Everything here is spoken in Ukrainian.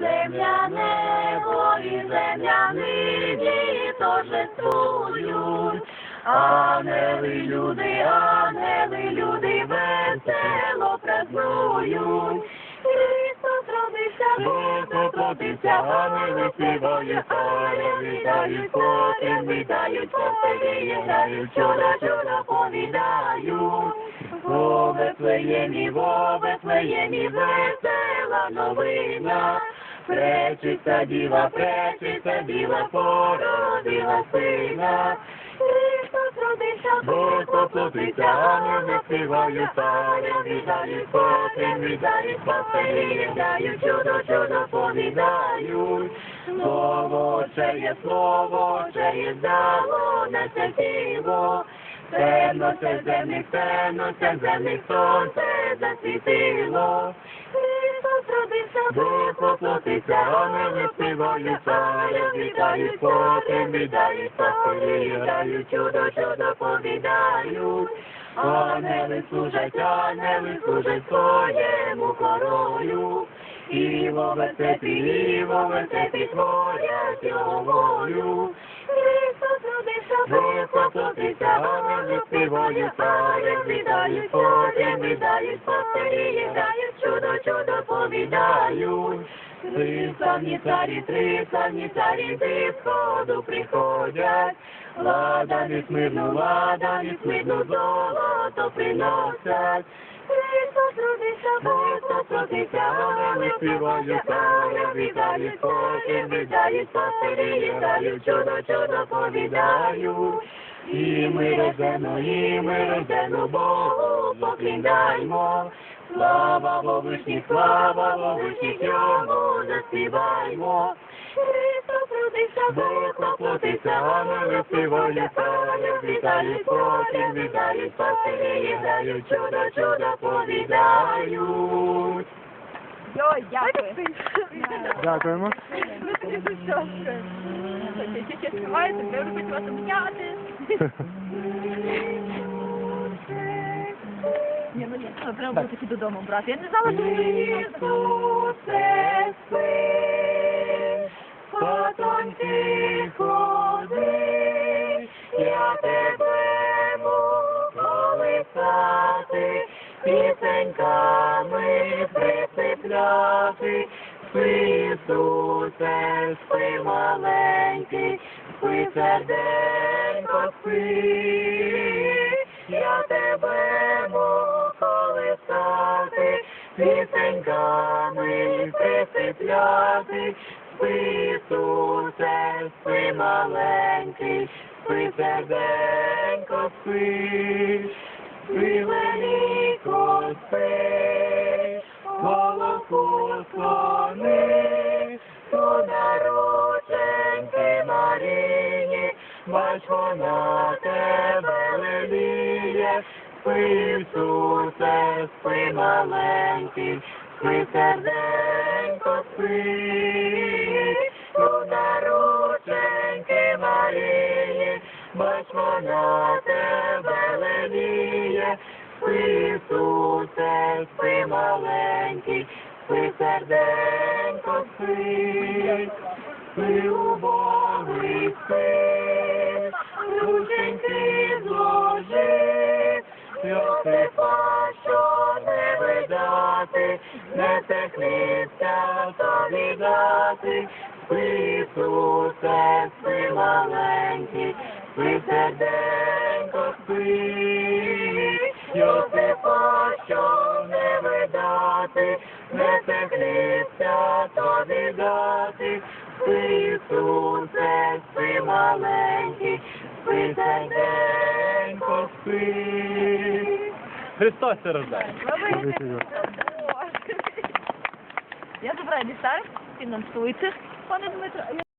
земля, небо і земля нині торжествують. Ангели, люди, ангели, люди весело празнують. Христос родився, Бог поплотився, ангели співають, царя вітають, потім вітають, пастирі грають, чудо, чудо повідають. О, Вифлеємі, о, Вифлеємі, весела новина. Пречиться діва, пречиться діва, породила сина. Христос родився, Бог поплотився, ангели співають, царя вітають, потім вітають, пастирі грають, чудо, чудо повідають. Слово, ще є слово, ще є здало, несе тіло. Темно це земних, темно це земних, сонце засвітило. Христос родився, Бог поплотився, ангели співають, царя вітають, потім віддають, пастирі грають, чудо, чудо повідають. Ангели служать, ангели служать своєму королю. І в овецепі, і в овецепі творять його волю. Христос родився, Бог поплотився, ангели співають, потім віддають, пастирі грають, чудо, чудо повідають. Три славні царі, три славні царі зі сходу приходять. Лада не смирну, лада не смирну, золото приносять. Христос родився, Бог поплотився, ангели співають, царя вітають, потім віддають, пастирі грають, чудо, чудо повідають. І ми рождено, і ми рождено, Богу покліндаймо. Слава Вовишній, слава Вовишній, йому заспіваймо. Христос родився, Бог поплотився, ангели співають, царя вітають, потім віддають, пастирі грають, чудо, чудо повідають. Йой, дякую. Дякуємо. Ви тоді тут що? Ще співаєте, ви робите вас обняти. Ну треба було таки додому брати. Я не знала, що ви Ісусе, спи, потоньки ходи, я тебе можу колисати, пісеньками присипляти. Спи, Ісусе, спи, маленький, спи, серденько, спи, присипляти, спи, Ісусе, спи, маленький, спи, серденько, спи, спи, велико, спи, голосу слони, то народженьки Маріні, бач вона тебе леліє, спи, Ісусе, спи, маленький, спи, серденько, спи, то народженьки Маріні, бач вона тебе Ісусе, маленький, спи, серденько, спи, спи, спи, не техниться тобі дати, Ісусе, спи, маленький, спи, серденько, спи, Йосипа, що не видати, не техниться тобі дати, Ісусе, спи, маленький, спи, серденько, спи. Христос рождає. Я забираю ліса, фінансуйте, пане Дмитро.